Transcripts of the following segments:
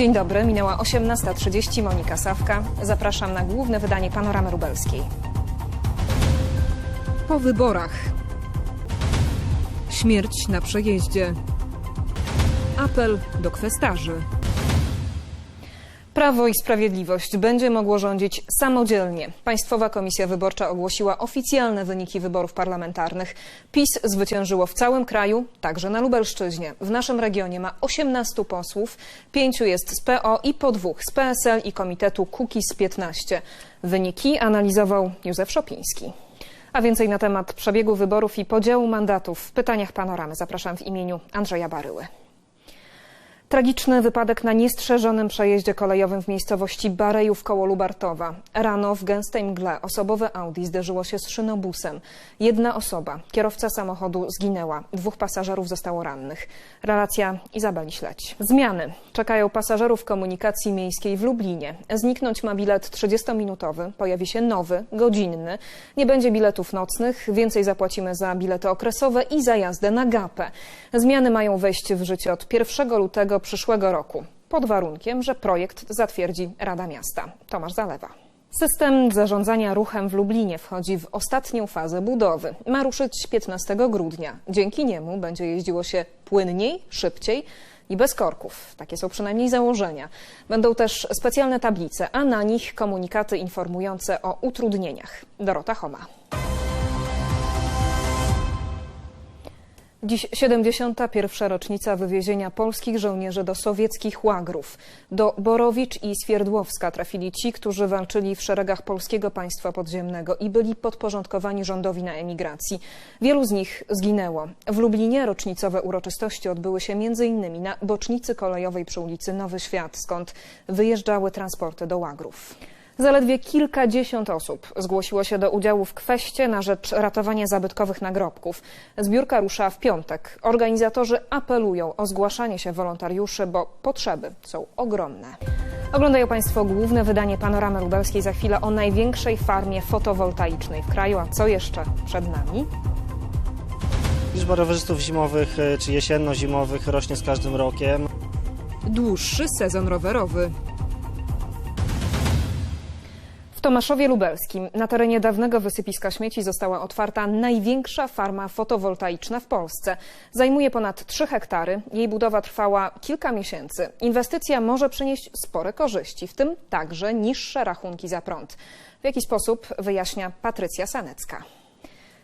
Dzień dobry, minęła 18.30, Monika Sawka. Zapraszam na główne wydanie Panoramy Lubelskiej. Po wyborach. Śmierć na przejeździe. Apel do kwestarzy. Prawo i Sprawiedliwość będzie mogło rządzić samodzielnie. Państwowa Komisja Wyborcza ogłosiła oficjalne wyniki wyborów parlamentarnych. PiS zwyciężyło w całym kraju, także na Lubelszczyźnie. W naszym regionie ma 18 posłów, pięciu jest z PO i po dwóch z PSL i Komitetu Kukiz 15. Wyniki analizował Józef Szopiński. A więcej na temat przebiegu wyborów i podziału mandatów w pytaniach panoramy zapraszam w imieniu Andrzeja Baryły. Tragiczny wypadek na niestrzeżonym przejeździe kolejowym w miejscowości Barejów koło Lubartowa. Rano w gęstej mgle osobowe Audi zderzyło się z szynobusem. Jedna osoba, kierowca samochodu, zginęła. Dwóch pasażerów zostało rannych. Relacja Izabeli Śledź. Zmiany czekają pasażerów komunikacji miejskiej w Lublinie. Zniknąć ma bilet 30-minutowy, pojawi się nowy, godzinny. Nie będzie biletów nocnych, więcej zapłacimy za bilety okresowe i za jazdę na gapę. Zmiany mają wejść w życie od 1 lutego przyszłego roku, pod warunkiem, że projekt zatwierdzi Rada Miasta. Tomasz Zalewa. System zarządzania ruchem w Lublinie wchodzi w ostatnią fazę budowy. Ma ruszyć 15 grudnia. Dzięki niemu będzie jeździło się płynniej, szybciej i bez korków. Takie są przynajmniej założenia. Będą też specjalne tablice, a na nich komunikaty informujące o utrudnieniach. Dorota Homa. Dziś 71. rocznica wywiezienia polskich żołnierzy do sowieckich łagrów. Do Borowicz i Swierdłowska trafili ci, którzy walczyli w szeregach polskiego państwa podziemnego i byli podporządkowani rządowi na emigracji. Wielu z nich zginęło. W Lublinie rocznicowe uroczystości odbyły się m.in. na bocznicy kolejowej przy ulicy Nowy Świat, skąd wyjeżdżały transporty do łagrów. Zaledwie kilkadziesiąt osób zgłosiło się do udziału w kweście na rzecz ratowania zabytkowych nagrobków. Zbiórka rusza w piątek. Organizatorzy apelują o zgłaszanie się wolontariuszy, bo potrzeby są ogromne. Oglądają Państwo główne wydanie Panoramy Lubelskiej za chwilę o największej farmie fotowoltaicznej w kraju. A co jeszcze przed nami? Liczba rowerzystów zimowych e, czy jesienno-zimowych rośnie z każdym rokiem. Dłuższy sezon rowerowy. Tomaszowie Lubelskim na terenie dawnego wysypiska śmieci została otwarta największa farma fotowoltaiczna w Polsce. Zajmuje ponad 3 hektary. Jej budowa trwała kilka miesięcy. Inwestycja może przynieść spore korzyści, w tym także niższe rachunki za prąd. W jaki sposób wyjaśnia Patrycja Sanecka.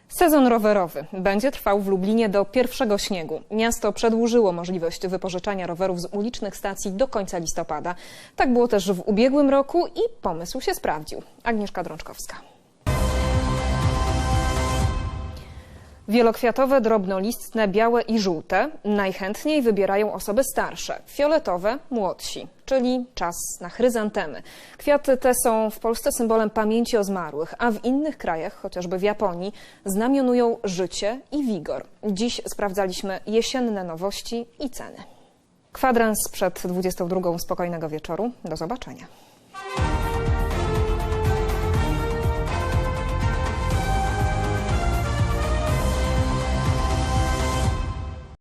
Sezon rowerowy będzie trwał w Lublinie do pierwszego śniegu. Miasto przedłużyło możliwość wypożyczania rowerów z ulicznych stacji do końca listopada. Tak było też w ubiegłym roku i pomysł się sprawdził. Agnieszka Drączkowska. Wielokwiatowe, drobnolistne, białe i żółte najchętniej wybierają osoby starsze, fioletowe młodsi, czyli czas na chryzantemy. Kwiaty te są w Polsce symbolem pamięci o zmarłych, a w innych krajach, chociażby w Japonii, znamionują życie i wigor. Dziś sprawdzaliśmy jesienne nowości i ceny. Kwadrans przed 22 spokojnego wieczoru. Do zobaczenia.